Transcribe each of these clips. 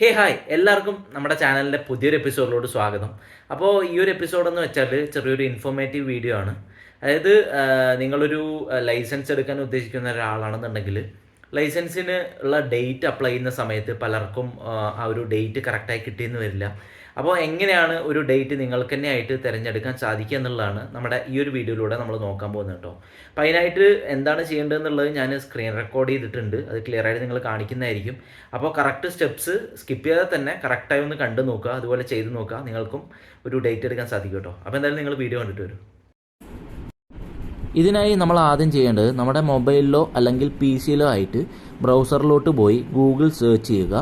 ഹേ hi. എല്ലാവർക്കും നമ്മുടെ ചാനലിന്റെ പുതിയൊരു എപ്പിസോഡിലോട്ട് സ്വാഗതം. അപ്പോൾ ഈ ഒരു എപ്പിസോഡ് എന്ന് വെച്ചാൽ ചെറിയൊരു ഇൻഫോർമേറ്റീവ് വീഡിയോ ആണ്. അതായത് നിങ്ങളൊരു ലൈസൻസ് എടുക്കാൻ ഉദ്ദേശിക്കുന്ന ഒരാളാണെന്നുണ്ടെങ്കിൽ ലൈസൻസിന് ഉള്ള ഡേറ്റ് അപ്ലൈ ചെയ്യുന്ന സമയത്ത് പലർക്കും ആ ഒരു ഡേറ്റ് കറക്റ്റായി കിട്ടിയെന്ന് വരില്ല. അപ്പോൾ എങ്ങനെയാണ് ഒരു ഡേറ്റ് നിങ്ങൾക്ക് തന്നെ ആയിട്ട് തിരഞ്ഞെടുക്കാൻ സാധിക്കുക എന്നുള്ളതാണ് നമ്മുടെ ഈ ഒരു വീഡിയോയിലൂടെ നമ്മൾ നോക്കാൻ പോകുന്നത് കേട്ടോ. അപ്പോൾ അതിനായിട്ട് എന്താണ് ചെയ്യേണ്ടതെന്നുള്ളത് ഞാൻ സ്ക്രീൻ റെക്കോർഡ് ചെയ്തിട്ടുണ്ട്. അത് ക്ലിയർ ആയിട്ട് നിങ്ങൾ കാണിക്കുന്നതായിരിക്കും. അപ്പോൾ കറക്റ്റ് സ്റ്റെപ്സ് സ്കിപ്പ് ചെയ്യാതെ തന്നെ കറക്റ്റായി ഒന്ന് കണ്ടു നോക്കുക. അതുപോലെ ചെയ്ത് നോക്കുക. നിങ്ങൾക്കും ഒരു ഡേറ്റ് എടുക്കാൻ സാധിക്കും കേട്ടോ. അപ്പോൾ എന്തായാലും നിങ്ങൾ വീഡിയോ കണ്ടിട്ട് വരും. ഇതിനായി നമ്മൾ ആദ്യം ചെയ്യേണ്ടത് നമ്മുടെ മൊബൈലിലോ അല്ലെങ്കിൽ പി സിയിലോ ആയിട്ട് ബ്രൗസറിലോട്ട് പോയി ഗൂഗിൾ സെർച്ച് ചെയ്യുക.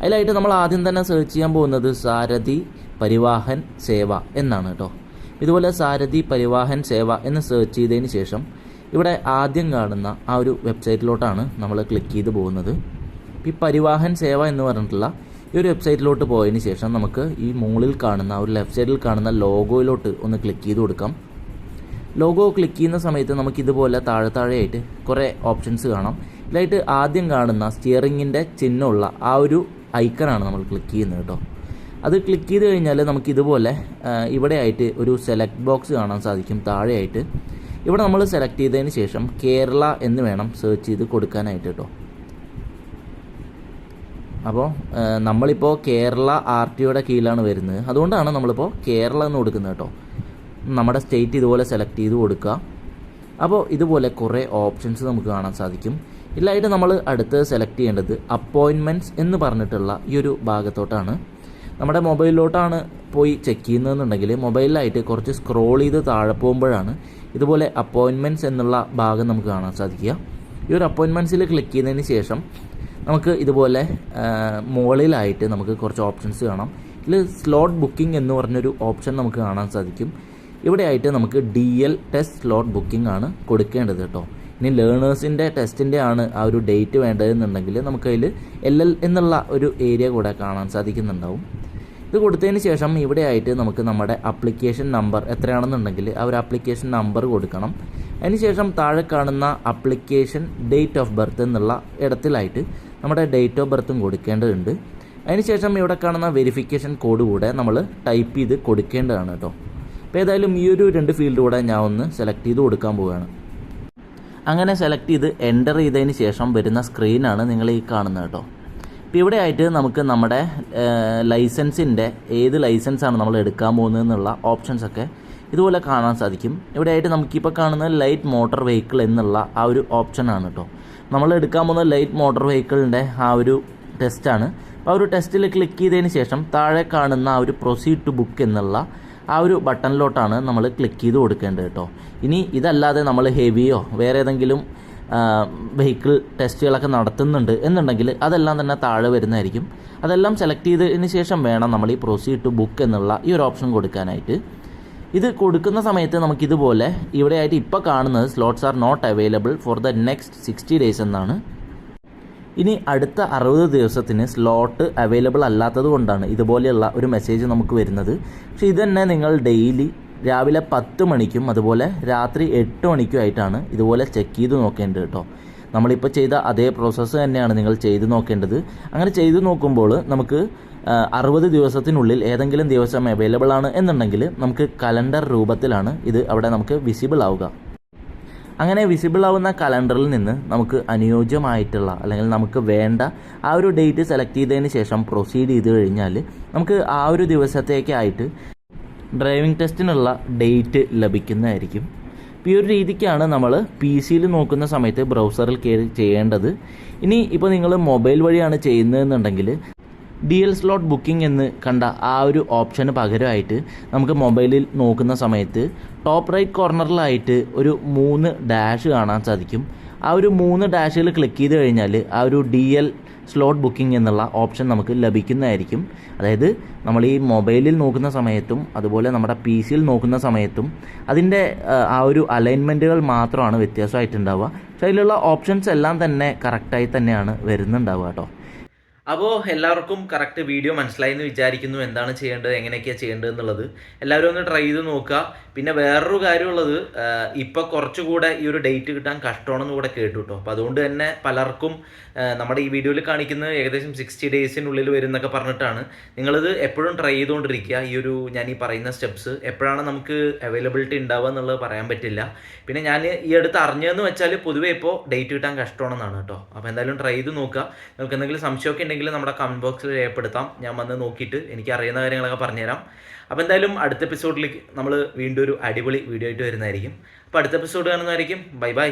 അതിലായിട്ട് നമ്മൾ ആദ്യം തന്നെ സെർച്ച് ചെയ്യാൻ പോകുന്നത് സാരഥി പരിവാഹൻ സേവ എന്നാണ് കേട്ടോ ഇതുപോലെ സാരഥി പരിവാഹൻ സേവ എന്ന് സെർച്ച് ചെയ്തതിന് ശേഷം ഇവിടെ ആദ്യം കാണുന്ന ആ ഒരു വെബ്സൈറ്റിലോട്ടാണ് നമ്മൾ ക്ലിക്ക് ചെയ്ത് പോകുന്നത്. ഈ പരിവാഹൻ സേവ എന്ന് പറഞ്ഞിട്ടുള്ള ഈ ഒരു വെബ്സൈറ്റിലോട്ട് പോയതിന് ശേഷം നമുക്ക് ഈ മുകളിൽ കാണുന്ന ഒരു ലെഫ്റ്റ് സൈഡിൽ കാണുന്ന ലോഗോയിലോട്ട് ഒന്ന് ക്ലിക്ക് ചെയ്ത് കൊടുക്കാം. ലോഗോ ക്ലിക്ക് ചെയ്യുന്ന സമയത്ത് നമുക്ക് ഇതുപോലെ താഴെ താഴെയായിട്ട് കുറേ ഓപ്ഷൻസ് കാണാം. ഇതിലായിട്ട് ആദ്യം കാണുന്ന സ്റ്റിയറിങ്ങിന്റെ ചിഹ്നമുള്ള ആ ഒരു ഐക്കണാണ് നമ്മൾ ക്ലിക്ക് ചെയ്യുന്നത് കേട്ടോ അത് ക്ലിക്ക് ചെയ്ത് കഴിഞ്ഞാൽ നമുക്ക് ഇതുപോലെ ആ, ഇവിടെ ആയിട്ട് ഒരു സെലക്ട് ബോക്സ് കാണാൻ സാധിക്കും താഴെയായിട്ട്. ഇവിടെ നമ്മൾ സെലക്ട് ചെയ്തതിന് ശേഷം കേരള എന്ന് വേണം സെർച്ച് ചെയ്ത് കൊടുക്കാനായിട്ട് കേട്ടോ അപ്പോൾ നമ്മളിപ്പോൾ കേരള ആർ ടിയുടെ കീഴിലാണ് വരുന്നത്. അതുകൊണ്ടാണ് നമ്മളിപ്പോൾ കേരള എന്ന് കൊടുക്കുന്നത് കേട്ടോ നമ്മുടെ സ്റ്റേറ്റ് ഇതുപോലെ സെലക്ട് ചെയ്ത് കൊടുക്കുക. അപ്പോൾ ഇതുപോലെ കുറേ ഓപ്ഷൻസ് നമുക്ക് കാണാൻ സാധിക്കും. ഇതിലായിട്ട് നമ്മൾ അടുത്ത് സെലക്ട് ചെയ്യേണ്ടത് അപ്പോയിൻമെന്റ്സ് എന്ന് പറഞ്ഞിട്ടുള്ള ഈ ഒരു ഭാഗത്തോട്ടാണ്. നമ്മുടെ മൊബൈലിലോട്ടാണ് പോയി ചെക്ക് ചെയ്യുന്നതെന്നുണ്ടെങ്കിൽ മൊബൈലിലായിട്ട് കുറച്ച് സ്ക്രോൾ ചെയ്ത് താഴെ പോകുമ്പോഴാണ് ഇതുപോലെ അപ്പോയിൻമെന്റ്സ് എന്നുള്ള ഭാഗം നമുക്ക് കാണാൻ സാധിക്കുക. ഈ ഒരു അപ്പോയിൻമെന്റ്സിൽ ക്ലിക്ക് ചെയ്യുന്നതിന് ശേഷം നമുക്ക് ഇതുപോലെ മുകളിലായിട്ട് നമുക്ക് കുറച്ച് ഓപ്ഷൻസ് കാണാം. ഇതിൽ സ്ലോട്ട് ബുക്കിംഗ് എന്ന് പറഞ്ഞൊരു ഓപ്ഷൻ നമുക്ക് കാണാൻ സാധിക്കും. ഇവിടെ ആയിട്ട് നമുക്ക് D L test slot booking ആണ് കൊടുക്കേണ്ടത് കേട്ടോ. ഇനി ലേണേഴ്സിന്റെ ടെസ്റ്റിന്റെ ആണ് ആ ഒരു ഡേറ്റ് വേണ്ടതെന്നുണ്ടെങ്കിൽ നമുക്കതിൽ എൽ എൽ എന്നുള്ള ഒരു ഏരിയ കൂടെ കാണാൻ സാധിക്കുന്നുണ്ടാവും. ഇത് കൊടുത്തതിന് ശേഷം ഇവിടെ ആയിട്ട് നമുക്ക് നമ്മുടെ അപ്ലിക്കേഷൻ നമ്പർ എത്രയാണെന്നുണ്ടെങ്കിൽ ആ ഒരു അപ്ലിക്കേഷൻ നമ്പർ കൊടുക്കണം. അതിനുശേഷം താഴെ കാണുന്ന അപ്ലിക്കേഷൻ ഡേറ്റ് ഓഫ് ബർത്ത് എന്നുള്ള ഇടത്തിലായിട്ട് നമ്മുടെ ഡേറ്റ് ഓഫ് ബർത്തും കൊടുക്കേണ്ടതുണ്ട്. അതിനുശേഷം ഇവിടെ കാണുന്ന വെരിഫിക്കേഷൻ കോഡ് കൂടെ നമ്മൾ ടൈപ്പ് ചെയ്ത് കൊടുക്കേണ്ടതാണ് കേട്ടോ. അപ്പോൾ ഏതായാലും ഈ ഒരു രണ്ട് ഫീൽഡ് കൂടെ ഞാൻ ഒന്ന് സെലക്ട് ചെയ്ത് കൊടുക്കാൻ പോവുകയാണ്. അങ്ങനെ സെലക്ട് ചെയ്ത് എന്റർ ചെയ്തതിന് ശേഷം വരുന്ന സ്ക്രീനാണ് നിങ്ങൾ ഈ കാണുന്നത് കേട്ടോ. ഇപ്പോൾ ഇവിടെ ആയിട്ട് നമുക്ക് നമ്മുടെ ലൈസൻസിന്റെ ഏത് ലൈസൻസാണ് നമ്മൾ എടുക്കാൻ പോകുന്നത് എന്നുള്ള ഓപ്ഷൻസൊക്കെ ഇതുപോലെ കാണാൻ സാധിക്കും. ഇവിടെ ആയിട്ട് നമുക്കിപ്പോൾ കാണുന്ന ലൈറ്റ് മോട്ടോർ വെഹിക്കിൾ എന്നുള്ള ആ ഒരു ഓപ്ഷനാണ് കേട്ടോ. നമ്മൾ എടുക്കാൻ പോകുന്ന ലൈറ്റ് മോട്ടോർ വെഹിക്കിളിന്റെ ആ ഒരു ടെസ്റ്റാണ് അപ്പോൾ ആ ഒരു ടെസ്റ്റിൽ ക്ലിക്ക് ചെയ്തതിന് ശേഷം താഴെ കാണുന്ന ആ ഒരു പ്രൊസീഡ് ടു ബുക്ക് എന്നുള്ള ആ ഒരു ബട്ടണിലോട്ടാണ് നമ്മൾ ക്ലിക്ക് ചെയ്ത് കൊടുക്കേണ്ടത് കേട്ടോ. ഇനി ഇതല്ലാതെ നമ്മൾ ഹെവിയോ വേറെ ഏതെങ്കിലും വെഹിക്കിൾ ടെസ്റ്റുകളൊക്കെ നടത്തുന്നുണ്ട് എന്നുണ്ടെങ്കിൽ അതെല്ലാം തന്നെ താഴെ വരുന്നതായിരിക്കും. അതെല്ലാം സെലക്ട് ചെയ്തതിന് ശേഷം വേണം നമ്മൾ ഈ പ്രൊസീഡ് ടു ബുക്ക് എന്നുള്ള ഈ ഒരു ഓപ്ഷൻ കൊടുക്കാനായിട്ട്. ഇത് കൊടുക്കുന്ന സമയത്ത് നമുക്കിതുപോലെ ഇവിടെയായിട്ട് ഇപ്പോൾ കാണുന്നത് slots are not available for the next sixty days എന്നാണ്. ഇനി അടുത്ത അറുപത് ദിവസത്തിന് സ്ലോട്ട് അവൈലബിൾ അല്ലാത്തത് കൊണ്ടാണ് ഇതുപോലെയുള്ള ഒരു മെസ്സേജ് നമുക്ക് വരുന്നത്. പക്ഷേ ഇത് തന്നെ നിങ്ങൾ ഡെയിലി രാവിലെ പത്ത് മണിക്കും അതുപോലെ രാത്രി എട്ട് മണിക്കും ആയിട്ടാണ് ഇതുപോലെ ചെക്ക് ചെയ്ത് നോക്കേണ്ടത് കേട്ടോ. നമ്മളിപ്പോൾ ചെയ്ത അതേ പ്രോസസ്സ് തന്നെയാണ് നിങ്ങൾ ചെയ്ത് നോക്കേണ്ടത്. അങ്ങനെ ചെയ്ത് നോക്കുമ്പോൾ നമുക്ക് അറുപത് ദിവസത്തിനുള്ളിൽ ഏതെങ്കിലും ദിവസം അവൈലബിൾ ആണ് എന്നുണ്ടെങ്കിൽ നമുക്ക് കലണ്ടർ രൂപത്തിലാണ് ഇത് അവിടെ നമുക്ക് വിസിബിൾ ആവുക. അങ്ങനെ വിസിബിൾ ആവുന്ന കലണ്ടറിൽ നിന്ന് നമുക്ക് അനുയോജ്യമായിട്ടുള്ള അല്ലെങ്കിൽ നമുക്ക് വേണ്ട ആ ഒരു ഡേറ്റ് സെലക്ട് ചെയ്തതിന് ശേഷം പ്രൊസീഡ് ചെയ്ത് കഴിഞ്ഞാൽ നമുക്ക് ആ ഒരു ദിവസത്തേക്കായിട്ട് ഡ്രൈവിംഗ് ടെസ്റ്റിനുള്ള ഡേറ്റ് ലഭിക്കുന്നതായിരിക്കും. ഈ ഒരു രീതിക്കാണ് നമ്മൾ പി സിയിൽ നോക്കുന്ന സമയത്ത് ബ്രൗസറിൽ കയറി ചെയ്യേണ്ടത്. ഇനി ഇപ്പോൾ നിങ്ങൾ മൊബൈൽ വഴിയാണ് ചെയ്യുന്നതെന്നുണ്ടെങ്കിൽ ഡി എൽ സ്ലോട്ട് ബുക്കിംഗ് എന്ന് കണ്ട ആ ഒരു ഓപ്ഷന് പകരമായിട്ട് നമുക്ക് മൊബൈലിൽ നോക്കുന്ന സമയത്ത് ടോപ്പ് റൈറ്റ് കോർണറിലായിട്ട് ഒരു മൂന്ന് ഡാഷ് കാണാൻ സാധിക്കും. ആ ഒരു മൂന്ന് ഡാഷുകൾ ക്ലിക്ക് ചെയ്ത് കഴിഞ്ഞാൽ ആ ഒരു ഡി എൽ സ്ലോട്ട് ബുക്കിംഗ് എന്നുള്ള ഓപ്ഷൻ നമുക്ക് ലഭിക്കുന്നതായിരിക്കും. അതായത് നമ്മൾ ഈ മൊബൈലിൽ നോക്കുന്ന സമയത്തും അതുപോലെ നമ്മുടെ പി സിയിൽ നോക്കുന്ന സമയത്തും അതിന്റെ ആ, ഒരു അലൈൻമെന്റുകൾ മാത്രമാണ് വ്യത്യാസമായിട്ടുണ്ടാവുക. പക്ഷേ അതിലുള്ള ഓപ്ഷൻസ് എല്ലാം തന്നെ കറക്റ്റായി തന്നെയാണ് വരുന്നുണ്ടാവുക കേട്ടോ. അപ്പോൾ എല്ലാവർക്കും കറക്റ്റ് വീഡിയോ മനസ്സിലായി എന്ന് വിചാരിക്കുന്നു. എന്താണ് ചെയ്യേണ്ടത്? എങ്ങനെയൊക്കെയാണ് ചെയ്യേണ്ടത് എന്നുള്ളത്. എല്ലാവരും ഒന്ന് ട്രൈ ചെയ്ത് നോക്കുക. പിന്നെ വേറൊരു കാര്യമുള്ളത് ഇപ്പോൾ കുറച്ചുകൂടെ ഈ ഒരു ഡേറ്റ് കിട്ടാൻ കഷ്ടമാണെന്ന് കൂടെ കേട്ടു കേട്ടോ അപ്പോൾ അതുകൊണ്ട് തന്നെ പലർക്കും നമ്മുടെ ഈ വീഡിയോയിൽ കാണിക്കുന്നത് ഏകദേശം സിക്സ്റ്റി ഡേയ്സിനുള്ളിൽ വരും എന്നൊക്കെ പറഞ്ഞിട്ടാണ്. നിങ്ങളിത് എപ്പോഴും ട്രൈ ചെയ്തുകൊണ്ടിരിക്കുക. ഈ ഒരു ഞാൻ ഈ പറയുന്ന സ്റ്റെപ്സ് എപ്പോഴാണ് നമുക്ക് അവൈലബിലിറ്റി ഉണ്ടാവുക എന്നുള്ളത് പറയാൻ പറ്റില്ല. പിന്നെ ഞാൻ ഈ അടുത്ത് അറിഞ്ഞതെന്ന് വെച്ചാൽ പൊതുവേ ഇപ്പോൾ ഡേറ്റ് കിട്ടാൻ കഷ്ടമാണെന്നാണ് കേട്ടോ അപ്പോൾ എന്തായാലും ട്രൈ ചെയ്ത് നോക്കുക. നിങ്ങൾക്ക് എന്തെങ്കിലും സംശയമൊക്കെ ഉണ്ടെങ്കിൽ നമ്മുടെ കമന്റ് ബോക്സിൽ രേഖപ്പെടുത്താം. ഞാൻ വന്ന് നോക്കിയിട്ട് എനിക്ക് അറിയുന്ന കാര്യങ്ങളൊക്കെ പറഞ്ഞുതരാം. അപ്പോൾ എന്തായാലും അടുത്ത എപ്പിസോഡിലേക്ക് നമ്മൾ വീണ്ടും ഒരു അടിപൊളി വീഡിയോ ആയിട്ട് വരുന്നതായിരിക്കും. അപ്പോൾ അടുത്ത എപ്പിസോഡ് കാണുന്നതായിരിക്കും. Bye bye